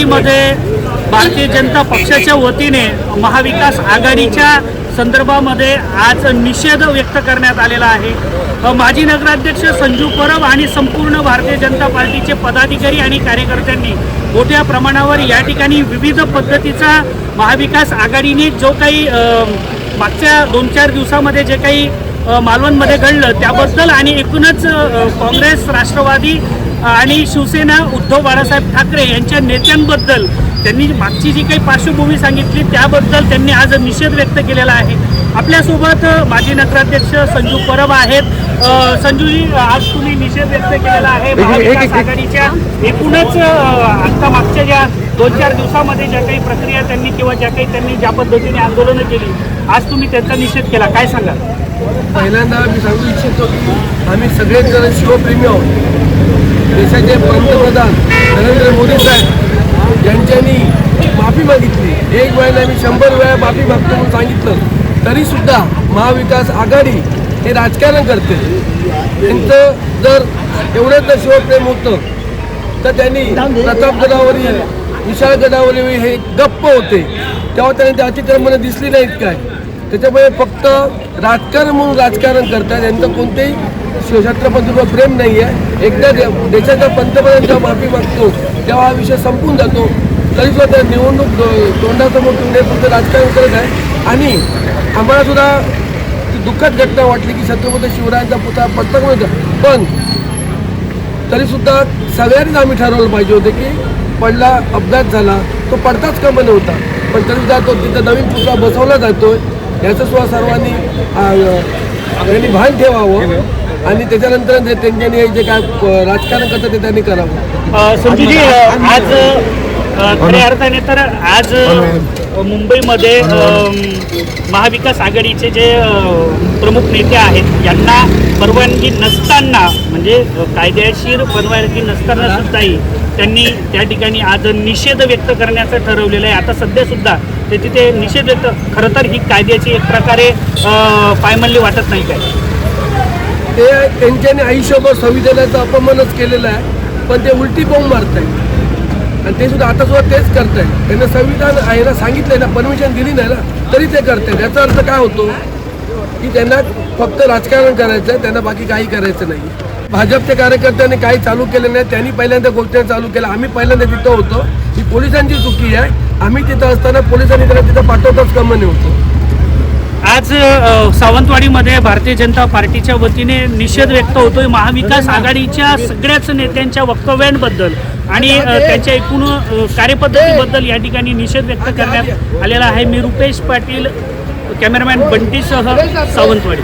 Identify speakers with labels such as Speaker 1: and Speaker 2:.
Speaker 1: सावंतवाडीमध्ये भारतीय जनता पक्षाच्या वतीने महाविकास आघाडीच्या संदर्भामध्ये आज निषेध व्यक्त करण्यात आलेला आहे. माजी नगराध्यक्ष संजू परब आणि संपूर्ण भारतीय जनता पार्टीचे पदाधिकारी आणि कार्यकर्त्यांनी मोठ्या प्रमाणावर या ठिकाणी विविध पद्धतीचा महाविकास आघाडीने जो काही मागच्या दोन चार दिवसामध्ये जे काही मालवणमध्ये घडलं त्याबद्दल आणि एकूणच काँग्रेस राष्ट्रवादी आणि शिवसेना उद्धव बाळासाहेब ठाकरे यांच्या नेत्यांबद्दल त्यांनी मागची जी काही पार्श्वभूमी सांगितली त्याबद्दल त्यांनी आज निषेध व्यक्त केलेला आहे. आपल्यासोबत माजी नगराध्यक्ष संजू परब आहेत. संजूजी आज तुम्ही निषेध व्यक्त केलेला आहे. महाविकास आघाडीच्या एकूणच आता मागच्या ज्या दोन चार दिवसामध्ये ज्या काही प्रक्रिया त्यांनी किंवा ज्या काही त्यांनी ज्या पद्धतीने आंदोलनं केली आज तुम्ही त्यांचा निषेध केला. काय सांगाल?
Speaker 2: पहिल्यांदा मी सांगू इच्छितो की आम्ही सगळेच जण शिवप्रेमी आहोत. देशाचे पंतप्रधान नरेंद्र मोदी साहेब यांच्यानी माफी मागितली. एक वेळेला मी शंभर वेळा माफी मागतो म्हणून सांगितलं. तरीसुद्धा महाविकास आघाडी हे राजकारण करते. त्यांचं जर एवढं जर शिवप्रेम होतं तर त्यांनी प्रतापगडावरील विशाळगडावरील हे गप्प होते. तेव्हा त्यांनी ते अतिक्रमणं दिसली नाहीत काय? त्याच्यामुळे फक्त राजकारण म्हणून राजकारण करतात. यांचं कोणतेही शिव- छत्रपतीवर प्रेम नाही आहे एकदा दे- देशाच्या पंतप्रधान जेव्हा माफी मागतो तेव्हा हा विषय संपून जातो. तरी सुद्धा त्या निवडणूक तोंडासमोर तोंडासमोर फक्त राजकारण करत आहे. आणि आम्हाला सुद्धा ती दुःखद घटना वाटली की छत्रपती शिवरायांचा पुतळा पडता होता. पण तरीसुद्धा सगळ्यांनीच आम्ही ठरवलं पाहिजे होते की पडला अपघात झाला तो पडताच कमी नव्हता. पण तरीसुद्धा तो तिथं नवीन पुतळा बसवला जातोय. याचं सुद्धा सर्वांनी आ, त्यांनी भान ठेवावं. आणि त्याच्यानंतर त्यांच्यानी जे काय राजकारण करतात ते त्यांनी करावं.
Speaker 1: संजूजी आज खऱ्या अर्थाने तर आज मुंबईमध्ये महाविकास आघाडीचे जे प्रमुख नेते आहेत यांना परवानगी नसताना म्हणजे कायदेशीर परवानगी नसताना सुद्धाही त्यांनी त्या ठिकाणी आज निषेध व्यक्त करण्याचं ठरवलेलं आहे. आता सध्यासुद्धा ते तिथे निषेध व्यक्त खरं तर ही कायद्याची एक प्रकारे पायमल्ली वाटत नाही काय?
Speaker 2: ते त्यांच्याने आयुष्यभर संविधानाचा अपमानच केलेला आहे पण ते उलटी बॉम्ब मारत आहेत आणि ते सुद्धा आता सुद्धा तेच करत आहेत त्यांना संविधान आहे ना सांगितलंय ना परमिशन दिली नाही ना तरी ते करते याचा अर्थ काय होतो? की त्यांना फक्त राजकारण करायचं आहे त्यांना बाकी काही करायचं नाही. भाजपच्या कार्यकर्त्यांनी काही चालू केलं नाही त्यांनी पहिल्यांदा गोष्टी चालू केल्या आम्ही पहिल्यांदा तिथं होतो ही पोलिसांची चुकी आहे. आम्ही तिथं असताना पोलिसांनी त्यांना तिथं पाठवताच कमी होतो
Speaker 1: आज सावंतवाडीमध्ये भारतीय जनता पार्टीच्या वतीने निषेध व्यक्त होतोय महाविकास आघाडीच्या सगळ्याच नेत्यांच्या वक्तव्यांबद्दल आणि त्यांच्या एकूण कार्यपद्धतीबद्दल या ठिकाणी निषेध व्यक्त करण्यात आलेला आहे. मी रुपेश पाटील कॅमेरामॅन बंटीसह सावंतवाडी.